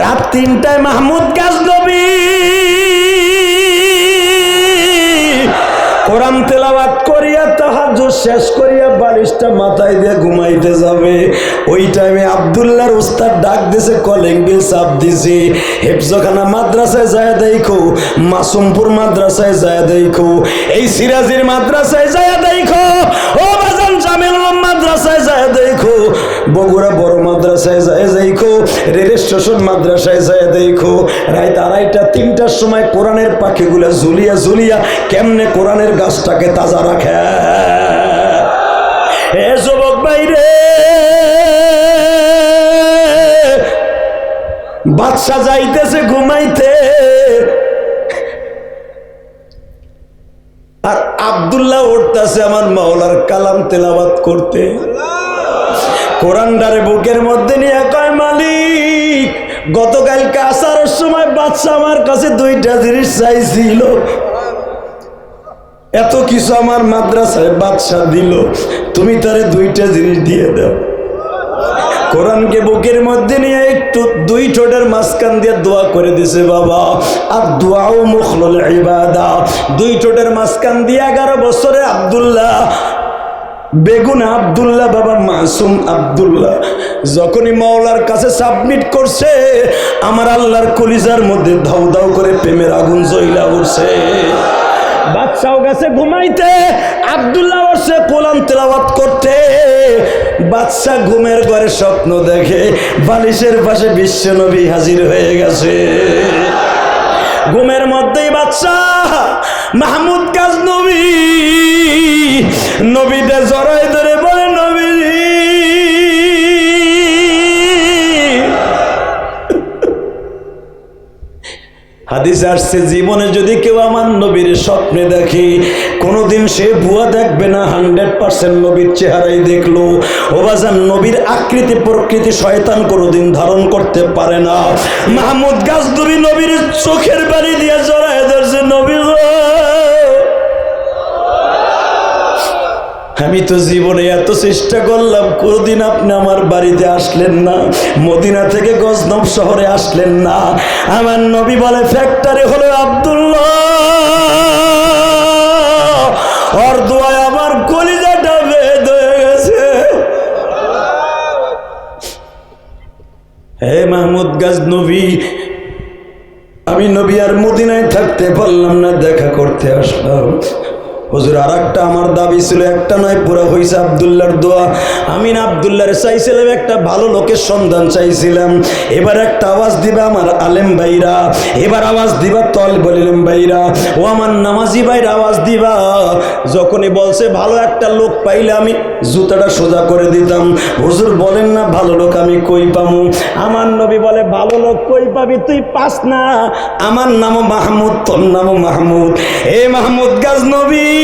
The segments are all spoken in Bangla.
রাত তিনটায় মাহমুদ গাজনবী কোরআন তেলাওয়াত করিয়া তাহাজ্জুদ শেষ করিয়া বালিশটা মাথায় দিয়ে ঘুমাইতে যাবে। ওই টাইমে আব্দুল্লাহর উস্তাদ ডাক দিছে, কলিং বিল চাপ দিছে। হেফজখানা মাদ্রাসায় যায় দেখো, মাসুমপুর মাদ্রাসায় যায় দেখো, এই সিরাজির মাদ্রাসায় যায় দেখো। ও মাদ্রাসায় যায় দেখো। বগুড়া বড় মাদ্রাসায় যায় দেখো, রেল স্টেশন মাদ্রাসায় যায় দেখো। রাত আড়াইটা, তিনটার সময় কোরআনের পাখিগুলা ঝুলিয়া ঝুলিয়া কেমনে কোরআনের গাছটাকে তাজা রাখে? এ যুবক বাইরে বাদশা যাইতেছে ঘুমাইতে। আর আব্দুল্লাহ উঠতেছে আমার মাওলার কালাম তেলাবাত করতে। কোরআনটারে বুকের মধ্যে নিয়ে কয়, মালিক, গতকালকে আসার সময় বাচ্চা আমার কাছে দুইটা জিনিস চাইছিল। এত কিছু আমার মাদ্রাসায় বাদশা দিল। তুমি তারে দুইটা জিনিস দিয়ে দাও। কোরআনকে বুকের মধ্যে নিয়ে একটু দুই ঠোঁটের মাঝখান দিয়ে দোয়া করে দিছে, বাবা। আর দোয়াও মুখলুল ইবাদা। দুই ঠোঁটের মাঝখান দিয়ে এগারো বছরে আব্দুল্লাহ, বেগুন আবদুল্লাহ, বাবা মাসুম আব্দুল্লাহ। যখনই মাওলার কাছে সাবমিট করছে, আমার আল্লাহর কলিজার মধ্যে ধাউ ধাউ করে প্রেমের আগুন জ্বইলা উঠছে। বাচ্চাও গেছে ঘুমাইতে। আবদুল্লাহ সে কোলাম তেলাওয়াত করতে। বাচ্চা ঘুমের ঘরে স্বপ্ন দেখে, বালিশের পাশে বিশ্ব নবী হাজির হয়ে গেছে। ঘুমের মধ্যেই বাচ্চা, মাহমুদ কাজ নবী। নবীদের জড়াই ধরে হাদিস আসছে, জীবনে যদি কেউ আমার নবীর স্বপ্নে দেখে, কোনোদিন সে ভুয়া দেখবে না, হান্ড্রেড পার্সেন্ট নবীর চেহারাই দেখল। ওবাজান নবীর আকৃতি, প্রকৃতি শয়তান কোনোদিন ধারণ করতে পারে না। মাহমুদ গাছদুবি নবীর চোখের আমি তো জীবনে এত চেষ্টা করলাম, কোনদিন আপনি আমার বাড়িতে আসলেন না, মদিনা থেকে গজনব শহরে আসলেন না। আমার নবী বলে ফ্যাক্টরি হলো আব্দুল্লাহ। ওর আমার কলিজাটা বেদ হয়ে গেছে। হে মাহমুদ গাজ নবী আমি নবী আর মদিনায় থাকতে পারলাম না, দেখা করতে আসলাম। হুজুর আর একটা আমার দাবি ছিল, একটা নয়, পুরা হয়েছে আবদুল্লার দোয়া। আমি না আবদুল্লার চাইছিলাম একটা ভালো লোকের সন্ধান চাইছিলাম। এবার একটা আওয়াজ দিবা আমার আলেম ভাইরা। এবার আওয়াজ দিবা তল বলিলাম ভাইরা, ও আমার নামাজি ভাইরা, আওয়াজ দিবা। যখনই বলছে, ভালো একটা লোক পাইলে আমি জুতাটা সোজা করে দিতাম। হুজুর বলেন না, ভালো লোক আমি কই পামু? আমার নবী বলে, ভালো লোক কই পাবি তুই পাস না। আমার নামও মাহমুদ, তোর নামও মাহমুদ। এ মাহমুদ গাজ নবী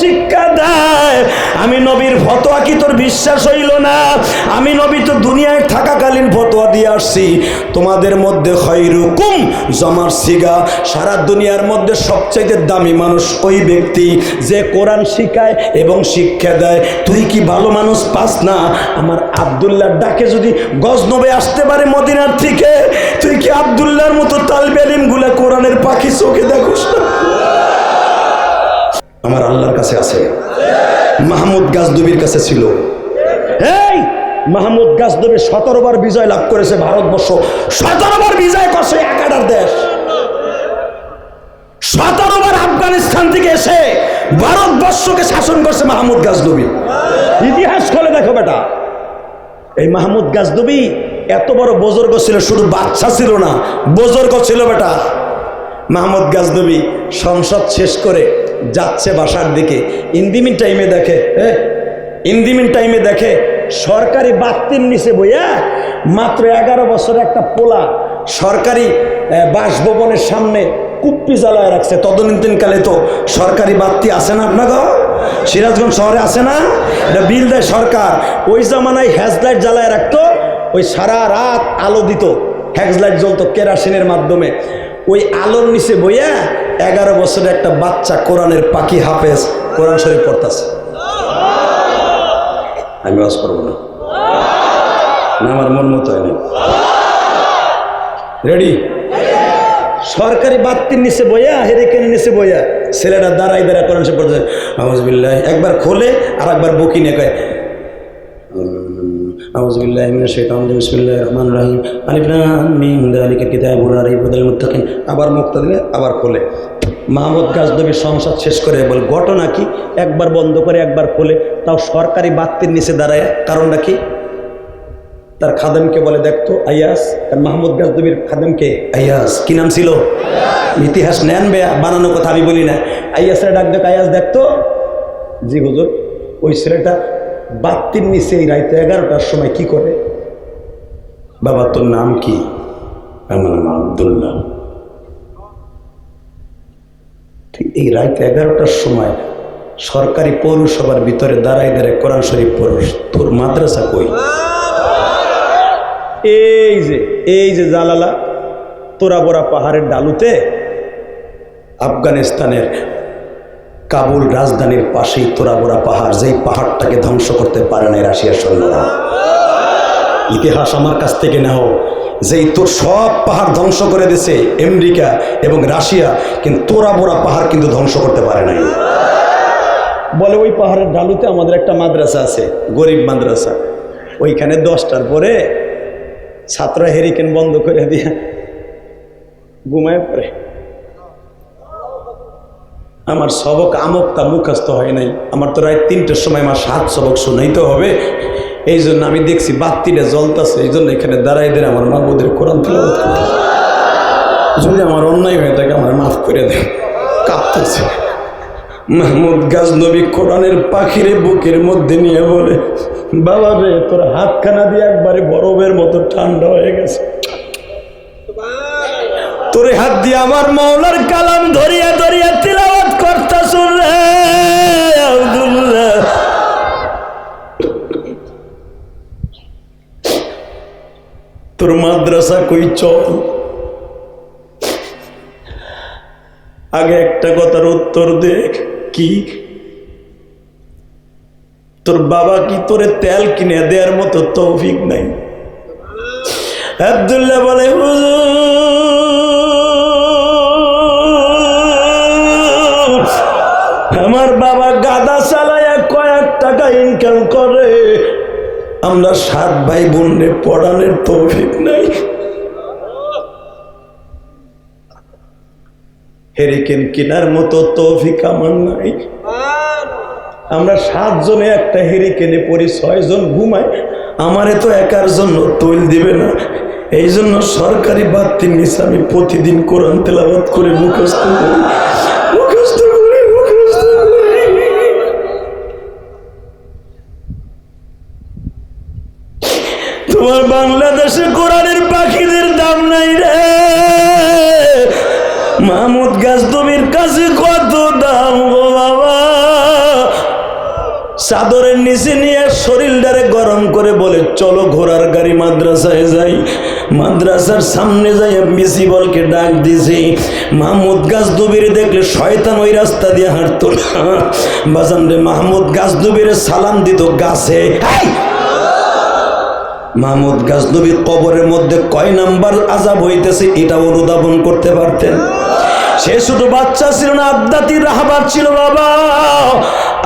শিক্ষা দেয়। আমি নবীর ফতোয়া কি তোর বিশ্বাস হইল না? আমি নবী তো দুনিয়ায় থাকাকালীন ফতোয়া দিয়ে আসছি। তোমাদের মধ্যে খৈরুকুম জমার সিগা। সারা দুনিয়ার মধ্যে সবচাইতে দামি মানুষ ওই ব্যক্তি যে কোরআন শিখায় এবং শিক্ষা দেয়। তুই কি ভালো মানুষ পাস না? আমার আবদুল্লাহর ডাকে যদি গজনবে আসতে পারে মদিনার থেকে, তুই কি আবদুল্লাহর মতো তালবেলিমগুলা কোরআনের পাখি চোখে দেখোস না? আমার আল্লাহর কাছে আছে। মাহমুদ গাজদবির কাছে ছিল। এই মাহমুদ গাজদবি সতেরো বার বিজয় লাভ করেছে ভারতবর্ষ। সতেরো বার বিজয় করছে একাডার দেশ। সতেরো বার আফগানিস্তান থেকে এসে ভারতবর্ষকে শাসন করছে মাহমুদ গাজদবি ইতিহাস খোলে দেখো বেটা। এই মাহমুদ গাজদবি এত বড় বজর্গ ছিল, শুধু বাচ্চা ছিল না, বজর্গ ছিল বেটা। মাহমুদ গাজদবি সংসদ শেষ করে যাচ্ছে বাসার দিকে। ইন্দিমিন টাইমে দেখে হ্যাঁ ইন্দিমিন টাইমে দেখে সরকারি বাত্তির নিচে বইয়া মাত্র এগারো বছর একটা পোলা সরকারি বাসভবনের সামনে কুপ্পি জ্বালায় রাখছে। তদনীতিনকালে তো সরকারি বাতি আছে না আপনাকে সিরাজগঞ্জ শহরে আছে না? এটা বিল দেয় সরকার। ওই জামানায় হ্যাজ লাইট জ্বালায় রাখতো, ওই সারা রাত আলো দিত। হ্যাজ লাইট জ্বলতো কেরাসিনের মাধ্যমে। ওই আলোর নিচে বইয়া এগারো বছরের একটা বাচ্চা কোরআনের পাখি হাফেজ কোরআন শরীফ পড়তাছে। আমি বাস করব না। আমার মন মতো হয়নি রেডি সরকারি বাত্তির নিচে বইয়া হেরিকেনের নিচে বইয়া ছেলেটা দাঁড়াই দাঁড়ায় কোরআন শরীফ পড়তে আহমদুল্লাহ একবার খোলে আর একবার বকি নিয়ে কয় أعوذ بالله من الشيطان الرجيم بسم الله الرحمن الرحيم ألف لام ميم ذلك الكتاب لا ريب هدى للمتقين আবার মুক্ত দিলে আবার খোলে মাহমুদ গাজনবীর সংসদ শেষ করে বল ঘটনা কি একবার বন্ধ করে একবার খোলে তাও সরকারি বাত্তির নিচে দাঁড়ায় কারণটা কি তার খাদেমকে বলে দেখতো আয়াস আর মাহমুদ গাজনবীর খাদেমকে আয়াস কি নাম ছিল ইতিহাস নেন বেয়া বানানো কথা আমি বলি না আয়াসের ডাক দেখ আয়াস দেখতো জি হুজুর ওই ছেলেটা বাত্তির নিচে এই রাইতে এগারোটার সময় কি করে? বাবা, তোর নাম কি? আমার নাম আবদুল্লাহ। ঠিক এই রাইতে এগারোটার সময় সরকারি পৌরসভার ভিতরে দাঁড়াই দাঁড়ায় কোরআন শরীফ পড়স। তোর মাদ্রাসা কই? এই যে এই যে জালালা তোরাবোরা পাহাড়ের ডালুতে আফগানিস্তানের কাবুল রাজধানীর পাশেই তোরাবোরা পাহাড়, যেই পাহাড়টাকে ধ্বংস করতে পারে না রাশিয়ার সৈন্যরা। ইতিহাস আমার কাছ থেকে নেও, যেই তোর সব পাহাড় ধ্বংস করে দিছে আমেরিকা এবং রাশিয়া, কিন্তু তোরাবোরা পাহাড় কিন্তু ধ্বংস করতে পারে নাই। বলে ওই পাহাড়ের ডালুতে আমাদের একটা মাদ্রাসা আছে, গরিব মাদ্রাসা। ওইখানে দশটার পরে ছাত্ররা হেরিকেন বন্ধ করে দিয়ে ঘুমায় পড়ে। আমার সবক আমকটা মুখস্থ হয় নাই। আমার তো রাত তিনটের সময় আমার সাত সবক শোনাইতে হবে। এই জন্য আমি দেখছি বাত্তিটা জ্বলতেছে। এই জন্য এখানে দাঁড়াই দিয়ে আমার মা বোধের কোরআন যদি আমার অন্যায় হয়ে থাকে, আমার মাফ করে দেন। কাঁপতেছে। মাহমুদ গাজনবী কোরআনের পাখিরে বুকের মধ্যে নিয়ে বলে, বাবা রে, তোর হাতখানা দিয়ে একবারে বরফের মতো ঠান্ডা হয়ে গেছে। তোর হাত দিয়ে আমার মৌলার কালাম ধরিয়া মাদ্রাসা কই চল আগে একটা কথার উত্তর দেখ কি? তোর বাবা কি তোরে তেল কিনে দেওয়ার মতো তৌফিক নাই? আবদুল্লাহ বলে আমার বাবা গাদা চালায় কয়েক টাকা ইনকাম করে। আমরা সাত ভাই বোনরে পড়ানোর তৌফিক নাই। হেরিকেন কেনার মতো তৌফিক আমার নাই। আমরা সাতজনে একটা হেরিকেনে পড়ি, ছয়জন ঘুমাই আমারে তো একার জন্য তৈল দিবে না। এই জন্য সরকারি বাতির নিচে আমি প্রতিদিন কোরআন তেলাবাদ করে মুখস্থ করি। তোমার বাংলাদেশে কোরআনের পাখিদের দাম নাই রে। মাহমুদ গাছদমির কাছে কত দাম গো বাবা। চাদরের নিচে নিয়ে শরীরটারে গরম করে বলে, চলো ঘোড়ার গাড়ি মাদ্রাসায় যাই। মাদ্রাসার সামনে যাই মিসি বলকে ডাক দিছি মাহমুদ গাছ দুবির দেখলে শয়তান ওই রাস্তা দিয়ে হাঁটতো না। বাজান রে মাহমুদ গাছ দুবিরে সালাম দিত গাছে! মাহমুদ গাজনবীর কবরের মধ্যে কয় নাম্বার আজাব হইতেছে এটা অনুধাবন করতে পারতেন? সে শুধু বাচ্চা ছিল না, আবদাতি রাহাবার ছিল, বাবা।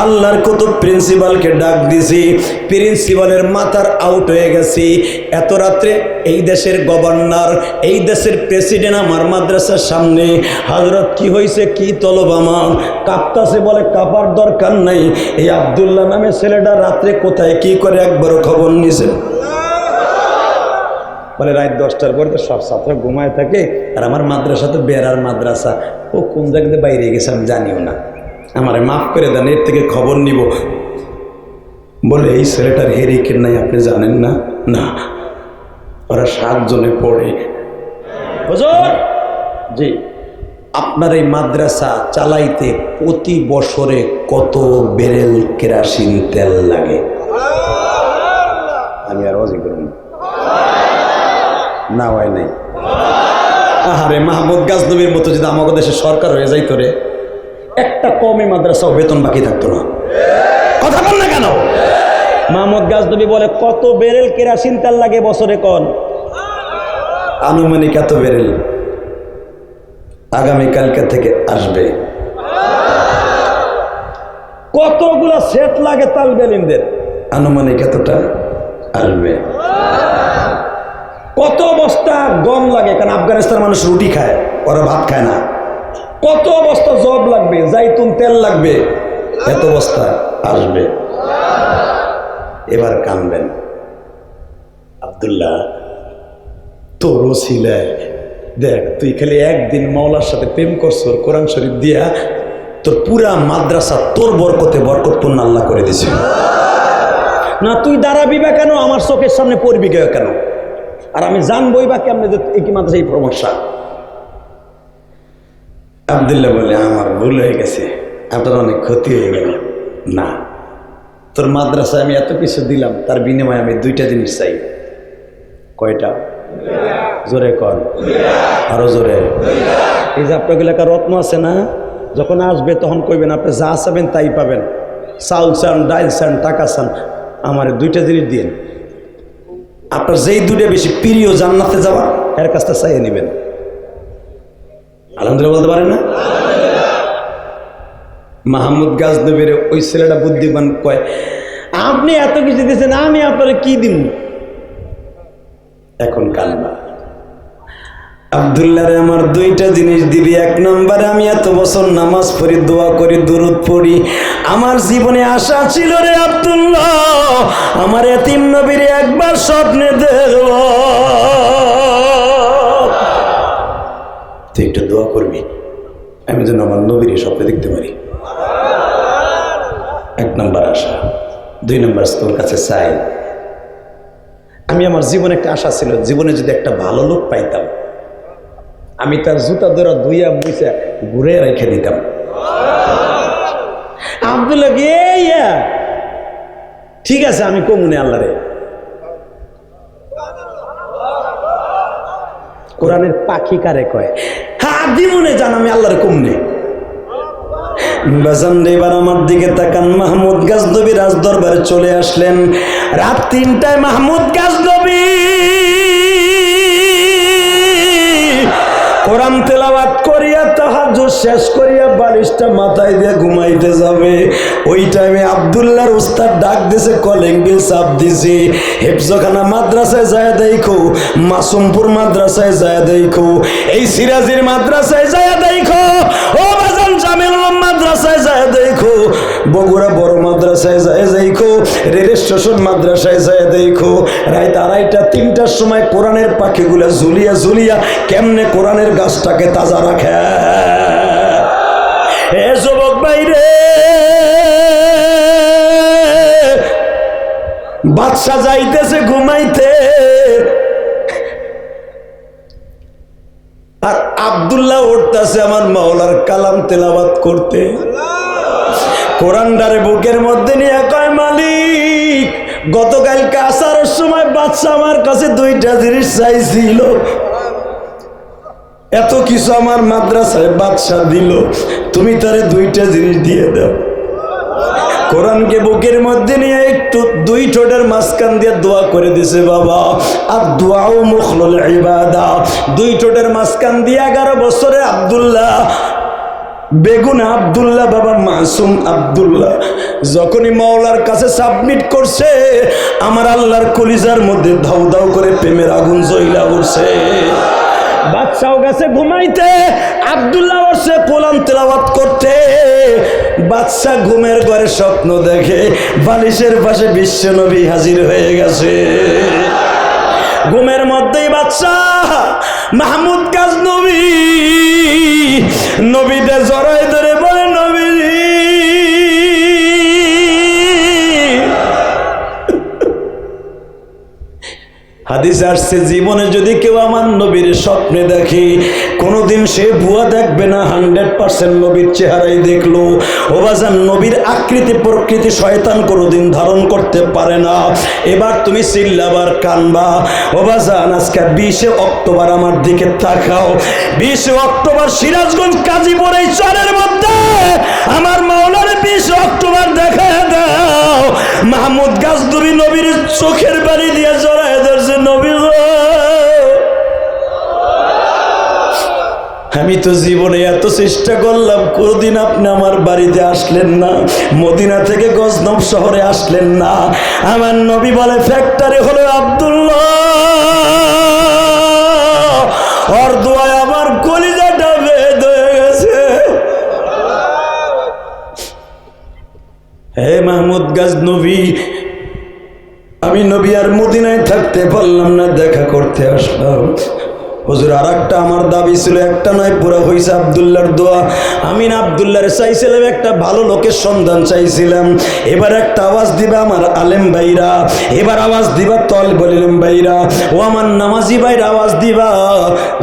আল্লাহর কত প্রিন্সিপালকে ডাক দিছি, প্রিন্সিপালের মাথার আউট হয়ে গেছি। এত রাত্রে এই দেশের গভর্নর, এই দেশের প্রেসিডেন্ট আমার মাদ্রাসার সামনে, হজরত, কি হয়েছে কি তলব আমার? কাঁপতাছে বলে, কাঁপার দরকার নাই। এই আবদুল্লাহ নামে ছেলেটা রাত্রে কোথায়, কি করে একবারও খবর নিছে? বলে রাত দশটার পরে তো সব ছাত্র ঘুমায় থাকে আর আমার মাদ্রাসা তো বেড়ার মাদ্রাসা। ও কোন জায়গাতে বাইরে গেছে আমি জানিও না। আমারে মাফ করে দেন এর থেকে খবর নিব। বলে এই ছেলেটার হেরিকেন নাই আপনি জানেন না? না। ওরা সাতজনে পড়ে। হুজুর! জি। আপনার এই মাদ্রাসা চালাইতে প্রতি বছরে কত বেরেল কেরাসিন তেল লাগে আমি আর অজি করুন না হয় নাই। আহারে, মাহমুদ গাজনবীর মতো যদি আমাদের দেশে সরকার হয়ে যাইতো রে, একটা কমই মাদ্রাসাও বেতন বাকি থাকতো না। কথা বল না কেন? মাহমুদ গাজনবী বলে, কত বেরেল কেরাসিন তেল লাগে বছরে কন? আনুমানিক এত বেরেল আগামীকালকে থেকে আসবে। কতগুলা সেট লাগে তাল বেলিনদের আনুমানিক এতটা আসবে। কত বস্তা গম লাগে, কারণ আফগানিস্তান মানুষ রুটি খায়, ওরা ভাত খায় না। কত বস্তা জব লাগবে, জাইতুন তেল লাগবে, এত বস্তা আসবে। এবার কানবেন। আবদুল্লাহ ছিলে দেখ, তুই খালি একদিন মাওলার সাথে প্রেম করছ কোরআন শরীফ দিয়া, তোর পুরা মাদ্রাসা তোর বরকতে বরকতপূর্ণ আল্লাহ করে দিছে। না, তুই দাঁড়াবি বা কেন? আমার চোখের সামনে পড়বি কেন? আর আমি জানবই বা কেমনে যে কি মাদ্রাসা, এই সমস্যা আবদুল্লাহ বলে, আমার ভুল হয়ে গেছে, আপনার অনেক ক্ষতি হয়ে গেল। না, তোর মাদ্রাসায় আমি এত কিছু দিলাম, তার বিনিময়ে আমি দুইটা জিনিস চাই। কয়টা? জোরে কর আরও জোরে। এই যে আপনার এলাকার রত্ন আছে না, যখন আসবে তখন কইবেন, আপনি যা চাবেন তাই পাবেন। চাউল চান, ডাইল চান, টাকা চান, আমার দুইটা জিনিস দিন আপনার যেই দুটা বেশি প্রিয় জান্নাতে যাওয়া, এর কাজটা চাইয়ে নেবেন। আলহামদুলিল্লাহ বলতে পারেন না? মাহমুদ গাজনবীর ওই ছেলেটা বুদ্ধিমান কয়, আপনি এত কিছু দিয়েছেন, আমি আপনার কি দিন এখন কালবা আবদুল্লাহ আমার দুইটা জিনিস দিবি। এক নম্বরে আমি এত বছর নামাজ পড়ি, দোয়া করি দূরত পড়ি। আমার জীবনে আশা ছিল রে আবদুল্লাহ, আমার এতিম নবীর একবার স্বপ্নে দেখব। তুই একটু দোয়া করবি, আমি যেন আমার নবীর স্বপ্নে দেখতে পারি। এক নম্বর আশা, দুই নম্বর তোর কাছে চাই। আমি আমার জীবনে একটা আশা ছিল, জীবনে যদি একটা ভালো লোক পাইতাম আমি তার জুতা ধরা ধুইয়া মুইসা ঘুরে রেখে দিতাম। আব্দুল্লাহ। ঠিক আছে, আমি কমুনে আল্লাহরে কোরআনের পাখি কারে কয়? হ্যাঁ দিমনে জান, আমি আল্লাহরে কমনে রাত তিনটায় মাহমুদ গাজনবী কোরআন তেলাবাত করিয়া তাহাজ শেষ করিয়া বালিশটা মাথায় দিয়ে ঘুমাইতে যাবে। ওই টাইমে আবদুল্লাহর উস্তাদ ডাক দিছে কলিং বিল চাপ দিছে। হেফজখানা মাদ্রাসায় যায় দেখো, মাসুমপুর মাদ্রাসায় যায় দেখো, এই সিরাজির মাদ্রাসায় যায় দেখো। বগুড়া বড় মাদ্রাসায় যায় দেখো রেল স্টেশন মাদ্রাসায় যায় দেখো রাত আড়াইটা তিনটার সময় কোরআনের পাখিগুলা ঝুলিয়া ঝুলিয়া কেমনে কোরআনের গাছটাকে তাজা রাখে? এ যুবক বাইরে বাদশা যাইতেছে ঘুমাইতে। আর আবদুল্লাহ উঠতেছে আমার মাওলার কালাম তেলাবাত করতে। কোরআনদারে বুকের মধ্যে নিয়ে কয়, মালিক গতকাল আসার সময় বাচ্চা আমার কাছে দুইটা জিনিস চাইছিল। এত কিছু আমার মাদ্রাসায় বাদশা দিল। তুমি তারে দুইটা জিনিস দিয়ে দাও। কোরআনকে বুকের মধ্যে নিয়ে একটু দুই ঠোঁটের মাঝখান দিয়ে দোয়া করে দিছে, বাবা আর দোয়াও মুখল দুই ঠোঁটের মাঝখান দিয়ে এগারো বছরে আবদুল্লাহ বেগুন আবদুল্লাহ বাবা মাসুম আবদুল্লাহ। যখনই মাওলার কাছে সাবমিট করছে, আমার আল্লাহর কলিজার মধ্যে ধাউ ধাউ করে প্রেমের আগুন জইলা উঠছে। বাচ্চাও গেছে ঘুমাইতে, আবদুল্লাহ বসে কোলাম তেলাওয়াত করতে। বাচ্চা ঘুমের ঘরে স্বপ্ন দেখে, বালিশের পাশে বিশ্বনবী হাজির হয়ে গেছে। ঘুমের মধ্যেই বাচ্চা। মাহমুদ কাজ নবী নবীদের জড়াই ধরে বলে, নবী, হাদিস আসছে, জীবনে যদি কেউ আমার নবীর স্বপ্নে দেখে কোনোদিন সে ভুয়া দেখবে না, হান্ড্রেড পার্সেন্ট নবীর চেহারাই দেখল। ও বাজান, নবীর আকৃতি প্রকৃতি শয়তান কোনোদিন ধারণ করতে পারে না। এবার তুমি চিল্লাবার কানবা। ও বাজান, আজকে বিশে অক্টোবর আমার দিকে তাকাও। বিশে অক্টোবর সিরাজগঞ্জ, কাজীপুর এই চরের মধ্যে। আমার মাওলার বিশে অক্টোবর দেখা দাও। মাহমুদ গাজদুবি নবীর চোখের বাড়ি দিয়ে জড়ায় আমি তো জীবনে এত চেষ্টা করলাম, কোনদিন আপনি আমার বাড়িতে আসলেন না, মদিনা থেকে গজনব শহরে আসলেন না। আমার নবী বলে, ফ্যাক্টরি হলো আব্দুল্লাহ। ওর দোয়ায় আমার কলিজাটা বেদ হয়ে গেছে। হে মাহমুদ গাজ নবী আমি নবী আর মদিনায় থাকতে পারলাম না, দেখা করতে আসলাম। হুজুর আর একটা আমার দাবি ছিল, একটা নয়, পুরো হয়েছে আবদুল্লার দোয়া। আমি না আবদুল্লার চাইছিলাম, একটা ভালো লোকের সন্ধান চাইছিলাম। এবার একটা আওয়াজ দিবা আমার আলেম ভাইরা। এবার আওয়াজ দিবা তল বলিলাম ভাইরা, ও আমার নামাজি ভাইরা, আওয়াজ দিবা।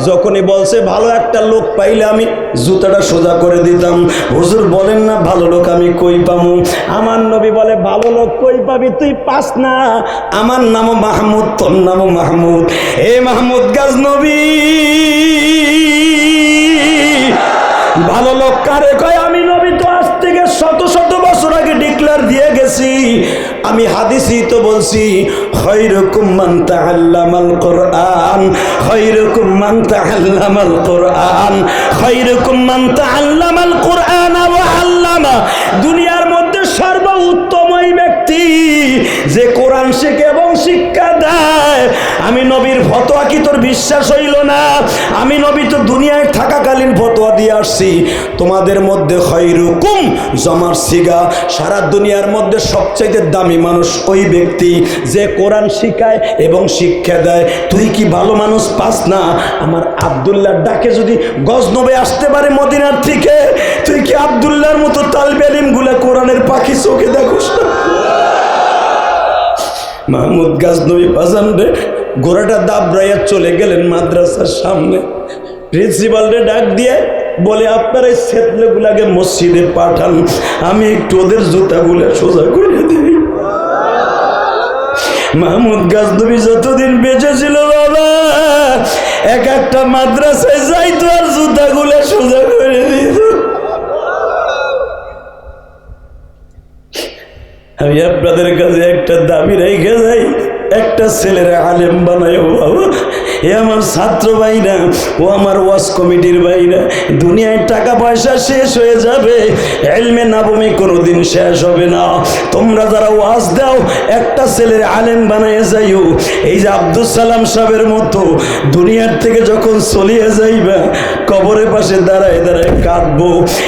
যখনই বলছে, ভালো একটা লোক পাইলে আমি জুতাটা সোজা করে দিতাম। হুজুর বলেন না, ভালো লোক আমি কই পামু আমার নবী বলে, ভালো লোক কই পাবি? তুই পাস না। আমার নামও মাহমুদ, তোর নামও মাহমুদ। এ মাহমুদ গাজ নবী। ভালো লোক কারে কয়? আমি নবী তো আজ থেকে শত শত বছর আগে ডিক্লার দিয়ে গেছি। আমি হাদিসই তো বলছি, খৈরকুম মান তাআল্লামাল কোরআন, খৈরকুম মান তাআল্লামাল কোরআন, খৈরকুম মান তাআল্লামাল কোরআন ওয়া আল্লামা। দুনিয়ার মধ্যে সর্বোত্তম ওই ব্যক্তি যে কোরআন শেখে এবং শিক্ষা দেয় আমি নবীর ফতোয়া কি তোর বিশ্বাস হইল না? আমি নবী তো দুনিয়ায় থাকাকালীন ফতোয়া দিয়ে আসছি। তোমাদের মধ্যে খৈরুকুম জমার সিগা। সারা দুনিয়ার মধ্যে সবচাইতে দামি মানুষ ওই ব্যক্তি যে কোরআন শিখায় এবং শিক্ষা দেয়। তুই কি ভালো মানুষ? পাস না। আমার আবদুল্লাহর ডাকে যদি গজনবে আসতে পারে মদিনার থেকে, তুই কি আবদুল্লাহর মতো তালবে আলিমগুলা কোরআনের পাখি চোখে দেখোস না? মাহমুদ গাজনবী বাজান রে ঘোড়াটা দাবড়াইয়া চলে গেলেন মাদ্রাসার সামনে। প্রিন্সিপালরে ডাক দিয়ে বলে, আপনার এই ছেলেগুলাকে মসজিদে পাঠান, আমি একটু ওদের জুতাগুলো সোজা করে দিই। মাহমুদ গাজনবী যতদিন বেঁচে ছিল বাবা, এক একটা মাদ্রাসায় যাইতো আর জুতাগুলো সোজা করে দিত। আমি আপনাদের কাছে একটা দাবি রেখে যাই একটা ছেলের আলেম বানায় বাবা। এ আমার ছাত্র ভাইরা, ও আমার ওয়াস কমিটির ভাইরা। দুনিয়ায় টাকা পয়সা শেষ হয়ে যাবে, এলমে নাবমি কোনোদিন শেষ হবে না। তোমরা যারা ওয়াজ দাও, একটা ছেলের আলেম বানায় যাইও। এই যে আব্দুল সালাম সাহেবের মতো, দুনিয়ার থেকে যখন চলিয়ে যাইবা, কবরের পাশে দাঁড়ায় দাঁড়ায় কাঁদবো।